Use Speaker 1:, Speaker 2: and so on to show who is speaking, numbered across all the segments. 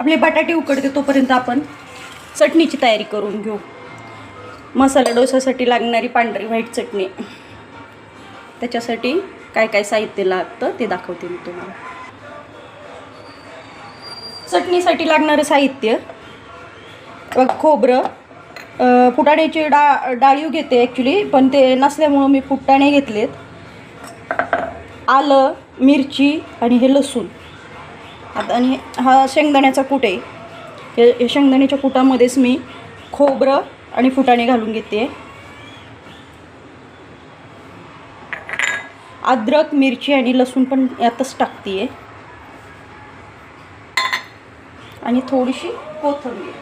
Speaker 1: आपले बटाटे उकडते तोपर्यंत आपण चटणीची तयारी करून घेऊ. मसाला डोसासाठी लागणारी पांढरी व्हाईट चटणी. त्याच्यासाठी काय काय साहित्य लागतं ते दाखवते मी तुम्हाला. चटणीसाठी लागणारं साहित्य. खोबरं. फुटाण्याची डा डाळीव घेते ॲक्च्युली पण ते नसल्यामुळं मी फुटाणे घेतलेत. आलं मिरची आणि हे लसूण. आता आणि हा शेंगदाण्याचा कूट आहे. हे हे शेंगदाण्याच्या कुटामध्येच मी खोबरं आणि फुटाणे घालून घेते. अद्रक मिरची आणि लसूण पण यातच टाकते आणि थोडीशी कोथिंबीर.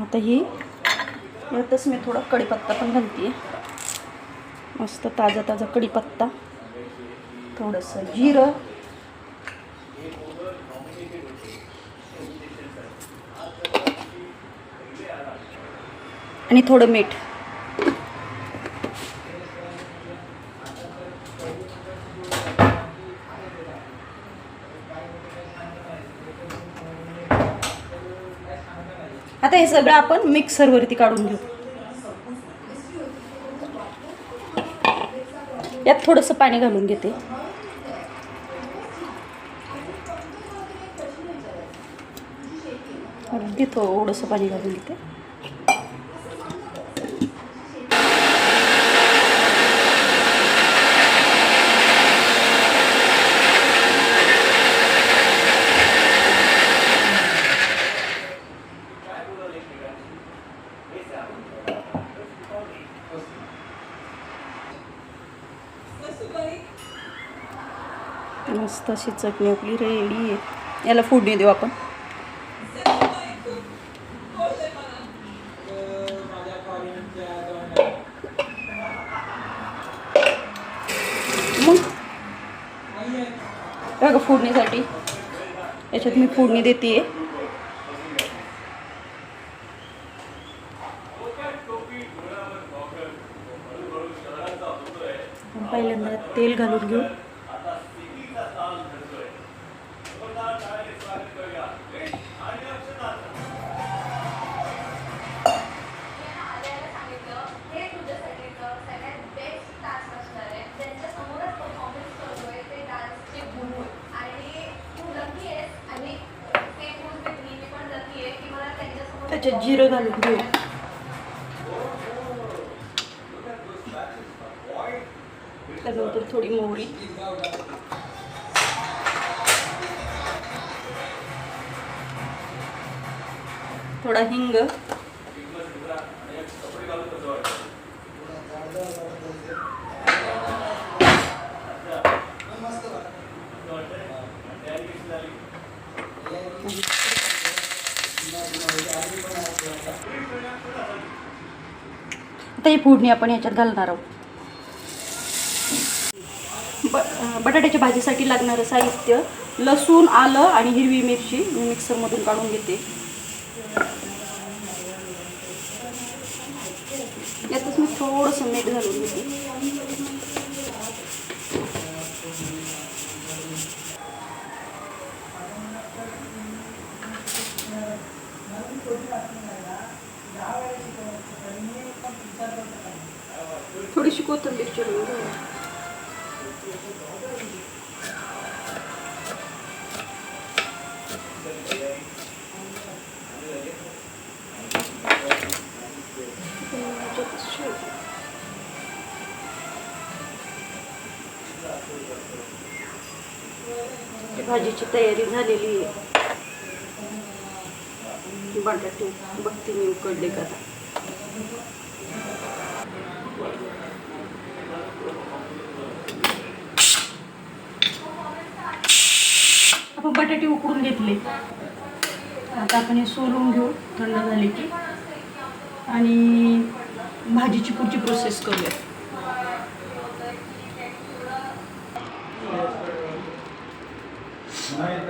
Speaker 1: आता ही यातच मी थोडा कढीपत्ता पण घालते मस्त ताजा ताजा कढीपत्ता. थोडंसं जिरं. आणि थोडं मीठ आता हे सगळं आपण मिक्सरवरती काढून घेऊ. यात थोडंसं पाणी घालून घेते. अगदी थोडंसं पाणी घालून घेते. मस्त अशी चटणी आपली रेडी आहे. याला फोडणी देऊ आपण. मग? फोडणीसाठी याच्यात मी फोडणी देते पहिल्यांदा तेल घालून घेऊ. त्याच्यात जिरं घालून घेऊ त्यानंतर थोडी मोहरी थोडा हिंग Thank you. आता ही फोडणी आपण याच्यात घालणार आहोत. ब बटाट्याच्या भाजीसाठी लागणारं साहित्य लसूण आलं आणि हिरवी मिरची मी मिक्सरमधून काढून घेते. यातच मी थोडंसं मीठ घालून घेते. कोथिंबीर चिरून घेऊ भाजीची तयारी झालेली आहे. बटाटे बघते मी उकडले का खूप बटाटे उकडून घेतले. आता आपण हे सोलून घेऊ थंड झाले की. आणि भाजीची पुढची प्रोसेस करूया.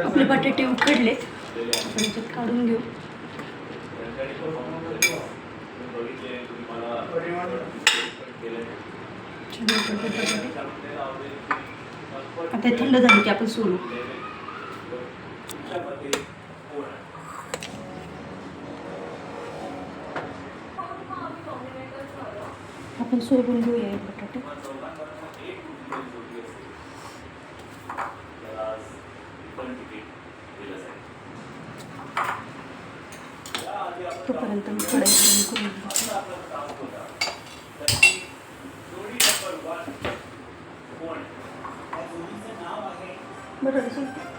Speaker 1: आपले बटाटे उकडलेत आपण याच्यात काढून घेऊ.
Speaker 2: ते आता थंड झाली की आपण सोडू आपण सोडून घेऊया हे बटाटे तोपर्यंत मी कढई गरम करून घेते. बटाटे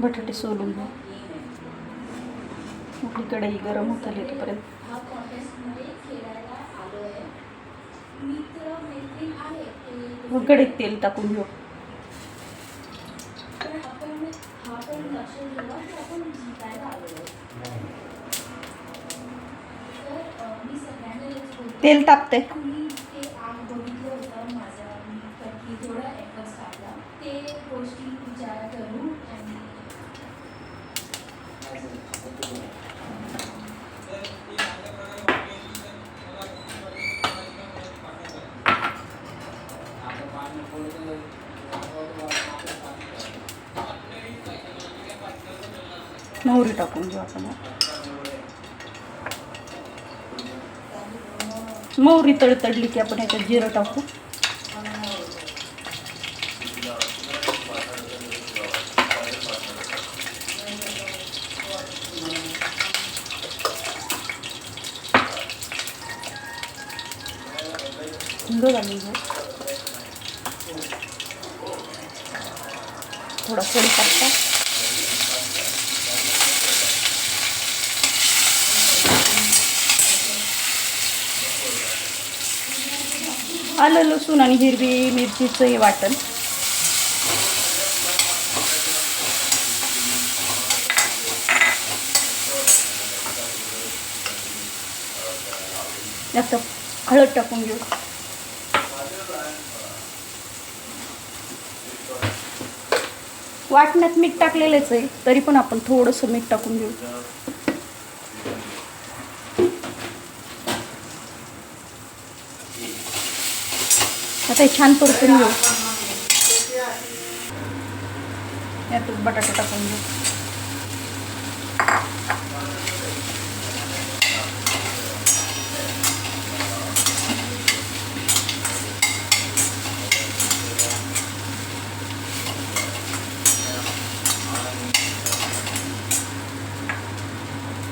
Speaker 2: बटाटे सोलून घ्या. आपली कढई गरम होत आली तोपर्यंत मग कढईत तेल टाकून घेऊ. तेल तापते मोहरी टाकून घेऊ आपण. मोहरी तडतडली की आपण याच्यात जिरं टाकू. थोडा घालून घेऊ आलं लसूण आणि हिरवी मिरचीचं हे वाटण. आता हळद टाकून घेऊ. वाटण्यात मीठ टाकलेलंच आहे तरी पण आपण थोडंसं मीठ टाकून घेऊ. आता हे छान परतून घेऊ यातच बटाटे टाकून घेऊ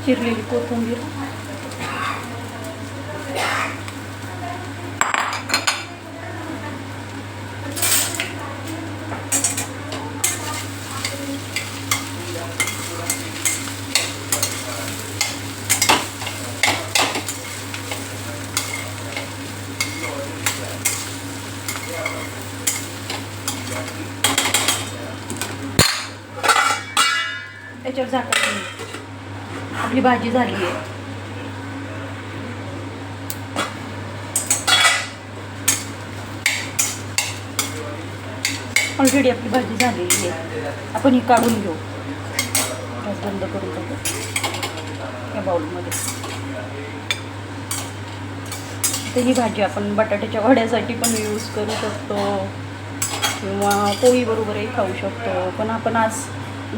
Speaker 2: चिरलेली कोथिंबीर त्याच्यावर झाकण ठेवू. आपली भाजी झाली आहे. ऑलरेडी आपली भाजी झालेली आहे. आपण ही काढून घेऊ. गॅस बंद करून टाकू. या बाउलमध्ये तर ही भाजी आपण बटाट्याच्या वड्यासाठी पण यूज करू शकतो. किंवा पोळीबरोबरही खाऊ शकतो. पण आपण आज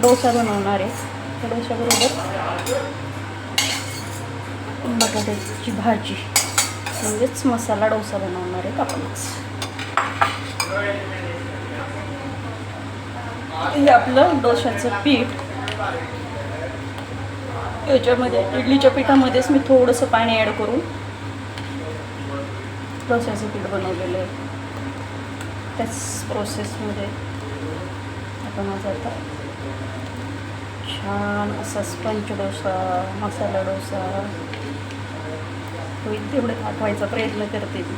Speaker 2: डोसा बनवणार आहे. डोसा डोशाबरोबर बटाट्याची भाजी. म्हणजेच मसाला डोसा बनवणार आहेत आपणच हे आपलं डोशाचं पीठ. याच्यामध्ये इडलीच्या पिठामध्येच मी थोडंसं पाणी ॲड करून डोशाचं पीठ बनवलेलं आहे. त्याच प्रोसेसमध्ये आपण आज आता छान असा स्पंच डोसा मसाला डोसा होईल तेवढं पाठवायचा प्रयत्न करते मी.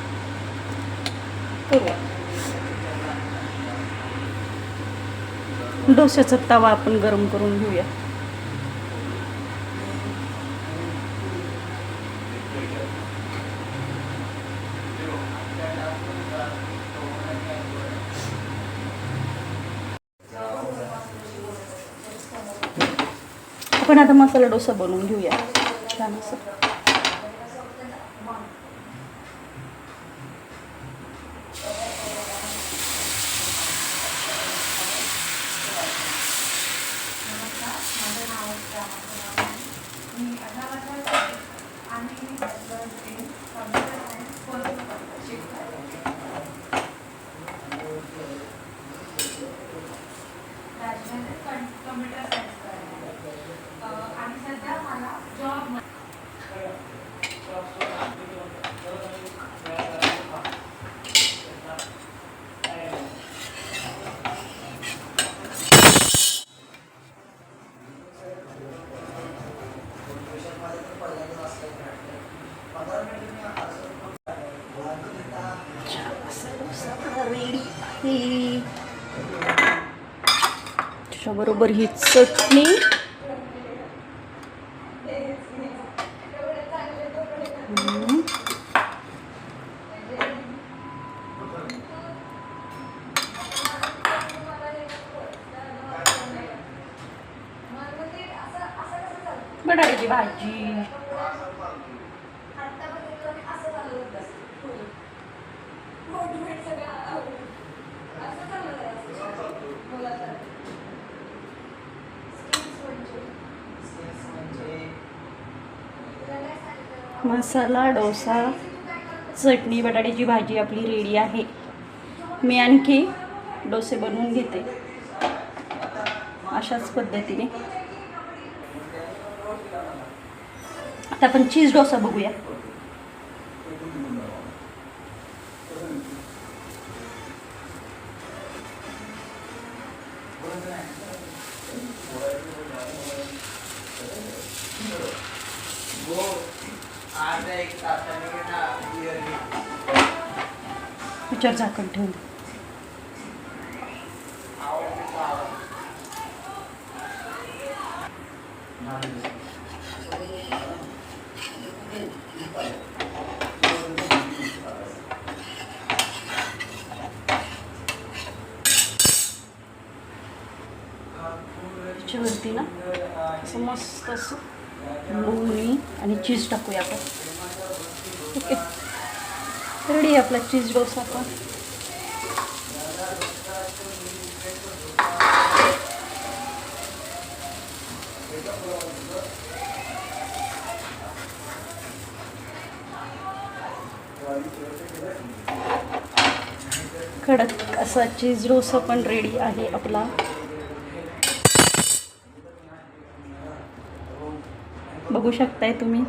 Speaker 2: करूया. डोश्याचा तवा आपण गरम करून घेऊया.
Speaker 3: आपण आता मसाला डोसा बनवून घेऊया. छान असं रेडी आहे त्याच्याबरोबर ही चटणी. बटाट्याची भाजी. मसाला डोसा चटणी बटाट्याची भाजी आपली रेडी आहे. मी आणखी डोसे बनवून घेते. अशाच पद्धतीने. आता आपण चीज डोसा बघूया. पिक्चर झाकण ठेवून वरती ना असं मस्त असं लोणी आणि चीज टाकूया आपण. रेडी आहे आपला चीज डोसा पण कडक असा चीज डोसा पण रेडी आहे आपला. बघू शकताय तुम्ही.